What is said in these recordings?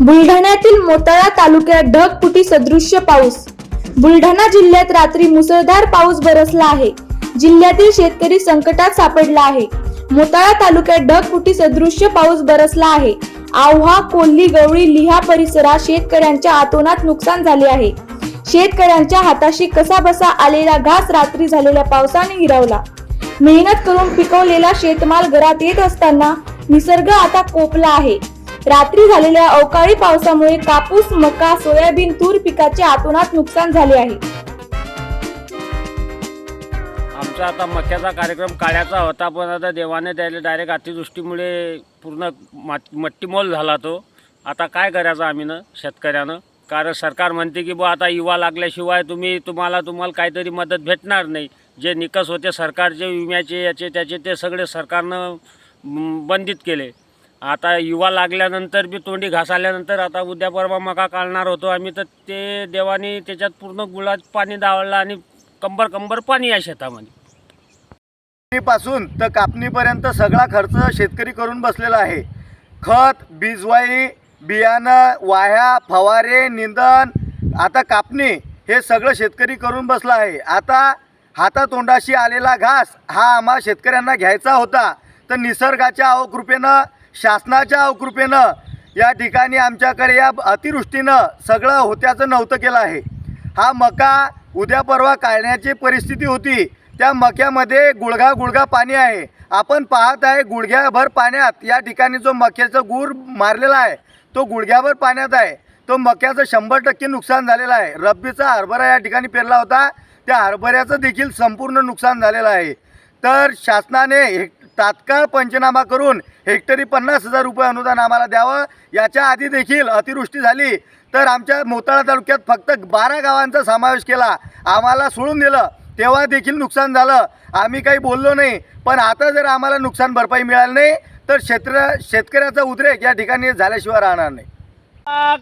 बुलढाण्यातील मोताळा तालुक्यात ढगफुटी सदृश्य पाऊस. बुलढाणा जिल्ह्यात रात्री मुसळधार पाऊस बरसला आहे. जिल्ह्यातील शेतकरी संकटात सापडला आहे. मोताळा तालुक्यात ढगफुटी सदृश्य पाऊस बरसला आहे. आव्हा कोल्ही गवळी लिहा परिसरात शेतकऱ्यांच्या आतोनात नुकसान झाले आहे. शेतकऱ्यांच्या हाताशी कसा बसा आलेला घास रात्री झालेल्या पावसाने हिरावला. मेहनत करून पिकवलेला शेतमाल घरात येत असताना निसर्ग आता कोपला आहे. रात्री झालेल्या अवकाळी पावसामुळे कापूस मका सोयाबीन तूर पिकाचे आतोनात नुकसान झाले आहे. आमचा आता मक्याचा कार्यक्रम काढायचा होता पण आता देवाने द्यायला डायरेक्ट अतिवृष्टीमुळे पूर्ण मात मट्टीमोल झाला तो. आता काय करायचं आम्ही ना शेतकऱ्यानं? कारण सरकार म्हणते की बुवा आता युवा लागल्याशिवाय तुम्ही तुम्हाला तुम्हाला काहीतरी मदत भेटणार नाही. जे निकष होते सरकारचे विम्याचे याचे त्याचे ते सगळे सरकारनं बंदित केले. आता युवा लागल्यानंतर बी तोंडी घास आल्यानंतर आता उद्या परवा मका काढणार होतो आम्ही तर ते देवाने त्याच्यात पूर्ण गुळात पाणी दावळलं आणि कंबर कंबर पाणी आहे शेतामध्ये. पासून तर कापणीपर्यंत सगळा खर्च शेतकरी करून बसलेला आहे. खत बीजवाई बियाणं वाह्या फवारे निंदन आता कापणी हे सगळं शेतकरी करून बसला आहे. आता हातातोंडाशी आलेला घास हा आम्हा शेतकऱ्यांना घ्यायचा होता. तर निसर्गाच्या अवकृपेनं शासनाच्या अवकृपेनं या ठिकाणी आमच्याकडे या अतिवृष्टीनं सगळं होत्याचं नव्हतं केलं आहे. हा मका उद्या परवा काढण्याची परिस्थिती होती. त्या मक्यामध्ये गुळघा गुळघा पाणी आहे. आपण पाहत आहे गुडघ्याभर पाण्यात या ठिकाणी जो मक्याचा गूर मारलेला आहे तो गुडघ्याभर पाण्यात आहे. तो मक्याचं शंभर टक्के नुकसान झालेलं आहे. रब्बीचा हरभरा या ठिकाणी पेरला होता. त्या हरभऱ्याचं देखील संपूर्ण नुकसान झालेलं आहे. तर शासनाने हे तात्काळ पंचनामा करून हेक्टरी पन्नास हजार रुपये अनुदान आम्हाला द्यावं याच्या आधी देखील अतिवृष्टी झाली. तर आमच्या मोताळा तालुक्यात फक्त बारा गावांचा समावेश केला. आम्हाला सोडून दिलं. तेव्हा देखील नुकसान झालं. आम्ही काही बोललो नाही. पण आता जर आम्हाला नुकसान भरपाई मिळाली नाही तर क्षेत्र शेतकऱ्याचा उद्रेक या ठिकाणी झाल्याशिवाय राहणार नाही.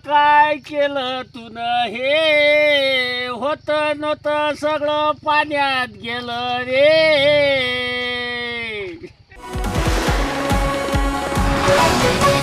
काय केलं तुन हे? होत नव्हतं सगळं पाण्यात गेलं रे. Thank you.